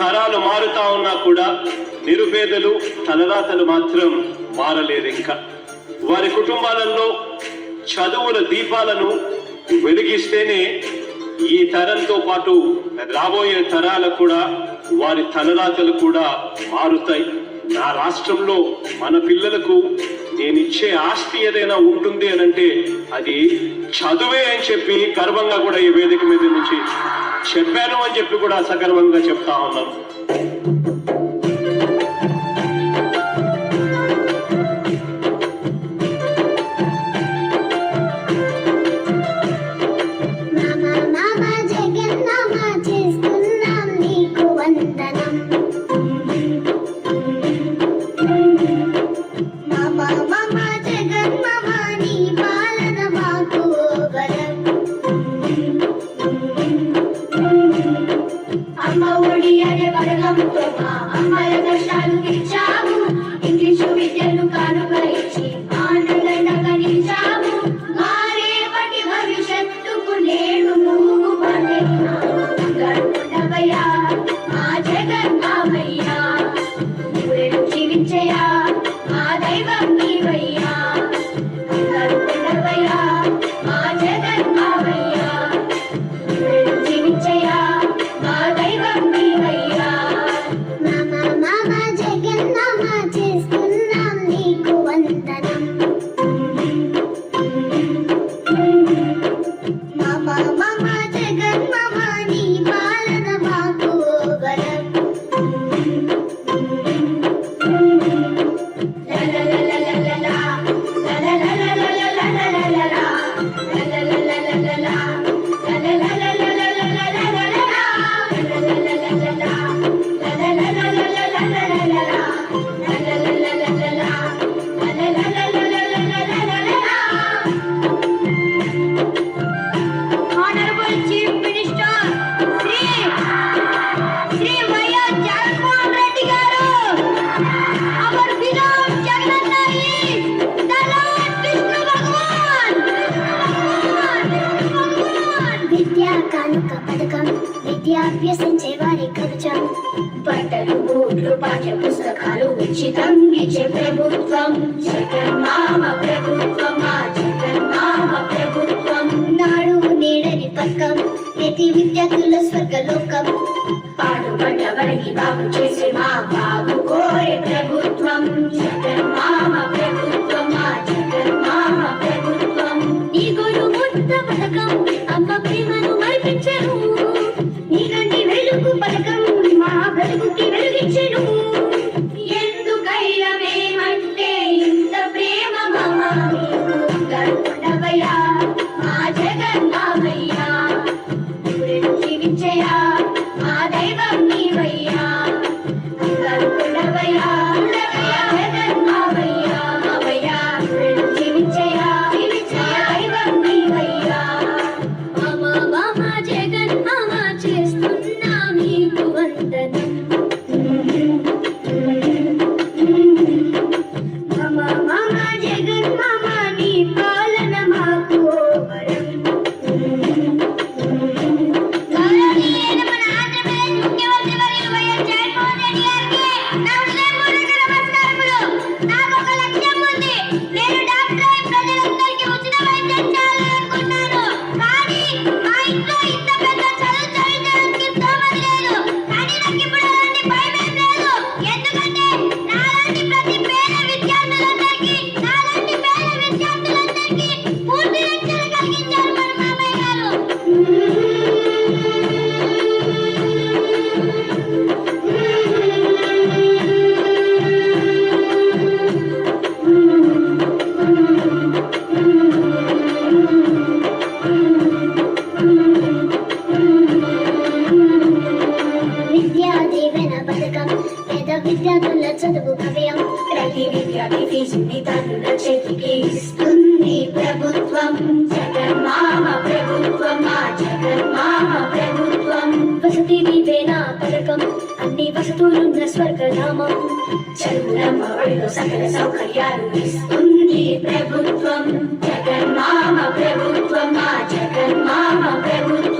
తరాలు మారుతా ఉన్నా కూడా నిరుపేదలు తలరాతలు మాత్రం మారలేదు ఇంకా వారి కుటుంబాలలో చదువుల దీపాలను వెలిగిస్తేనే ఈ తరంతో పాటు రాబోయే తరాలకు కూడా వారి తలరాతలు కూడా మారుతాయి. నా రాష్ట్రంలో మన పిల్లలకు ఇచ్చే ఆస్తి ఏదైనా ఉంటుంది అని అంటే అది చదువే అని చెప్పి గర్వంగా కూడా ఈ వేదిక మీద నుంచి చెప్పాను అని చెప్పి కూడా సగర్వంగా చెప్తా ఉన్నాను అనే పథకంతో మా అమ్మల ఇంగ్లీషు విద్యను కానుక ఇచ్చి ఆనందంగా నిలిచాము మా భవిష్యత్తుకు నేడు నువ్వు జీవించయా మా దైవం విద్యాభ్యసించే వారి కవచం బట్టలు బూట్లు పాఠ్య పుస్తకాలు ఉచితం. ఇచ్చే ప్రభుత్వం జగన్మామ ప్రభుత్వం మా జగన్మామ ప్రభుత్వం నాడు నేడని పక్కం. ప్రతి విద్యార్థుల స్వర్గలోకం. పాడుపడ్డ వారికి బాగు చేసే మా బాబు కోరే ప్రభుత్వం. చదువు భవ్యం ప్రతి విద్యార్థి ఫీజుని తల్లుల చేతికి ఇస్తుంది ప్రభుత్వం జగన్మామ ప్రభుత్వం మా జగన్మామ ప్రభుత్వం వసతి దీవెన పథకం అన్ని వసతులున్న స్వర్గధామం చదువులమ్మ ఒడిలో సకల సౌకర్యాలు ఇస్తుంది ప్రభుత్వం జగన్మామ ప్రభుత్వం మా జగన్మామ ప్రభుత్వం.